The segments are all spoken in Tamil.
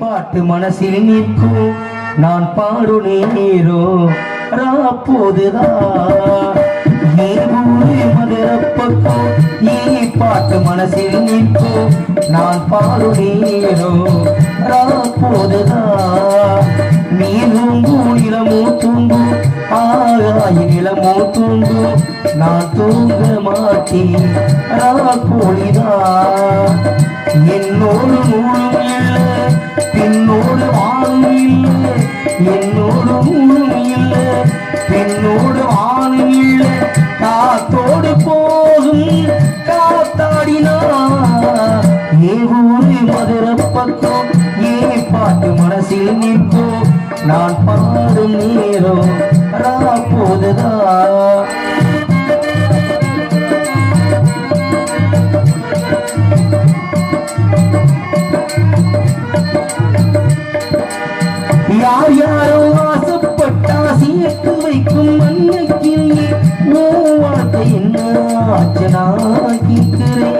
பாட்டு மனசில் நிற்கும் நான் பாடு நீரோ ராப்போதுதான் நீ பாட்டு மனசில் நிற்கும் நான் பாடு நீரோ ராப்போதுதான் நீரும் நிலமோ தூங்கும் ஆகாய நிலமோ தூங்கும் நான் தூங்க மாட்டேன் ராப்போலிதான் என்னோடு நூலும் பின்னோடு வாழும் இல்லை என்னோடு ஊனும் இல்லை பின்னோடு வாழும் இல்லை. காத்தோடு போகும் காத்தாடினா. ஏ ஊரு மதுரை பக்கம் ஏ பாட்டு மனசில் நிற்கும். நான் பாடும் நேரம் போதுதான் வைக்கும் மண்ணுக்கிளியே ஓ வார்த்தை என்ன ஆச்சனாக்கிக்கிறேன்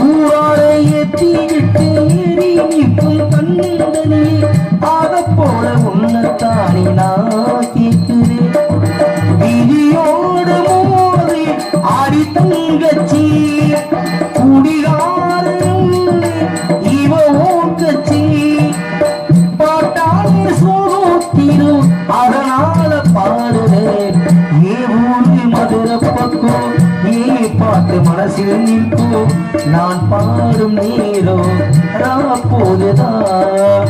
ஊராரை ஏற்றி விட்டு ஏறி நிற்கும் கண்ணந்தனியே ஆக போல உன்னத்தானே நான் கேட்கிறேன் விதியோடு மோதி ஆடி தங்கச்சி இவ ஓக்கச்சி அதனால பார்த்து மனசில் நிற்கும் நான் பாடும் நீரோ ராப்போதுதான்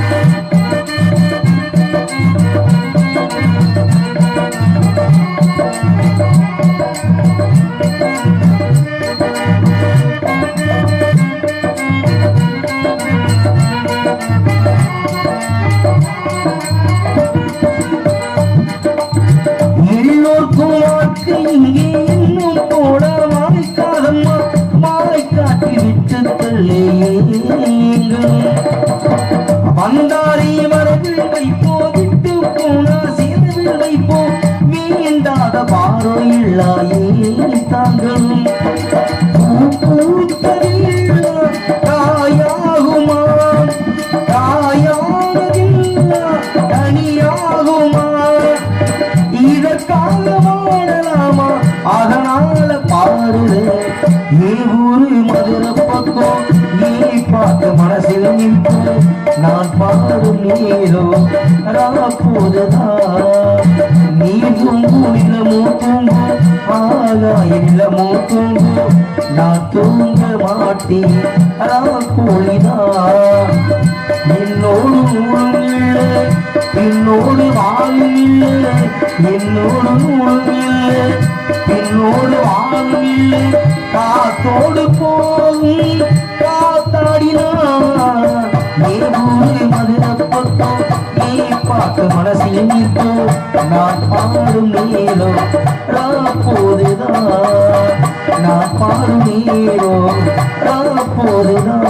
எல்லோருக்கும் வாழ்க்கை இங்கே வந்தாரை வரவில் வைப்போ விட்டு போனா சேர்வில் வைப்போ. வேண்டாத பாரோ இல்லாயே தாங்களும் பூத்ததில்லா தனியாகுமா. இதற்காக வாழலாமா? அதனால பாருது ஏ ஊரு மதுரை நான் பாடும் நீரோ ராப்போதுதான் நீ தூங்கும் நிலமோ தூங்கும் ஆகாய நான் தூங்க மாட்டி ராப்போலிதான் என்னோடு ஊழும் என்னோடு வாழுமில்ல என்னோடு ஊழும் என்னோடு வாழுமில்ல காத்தோடு போகும் நான் பாடும் நீரோ ராப்போதுதான் நான் பாடும் நீரோ ராப்போதுதான்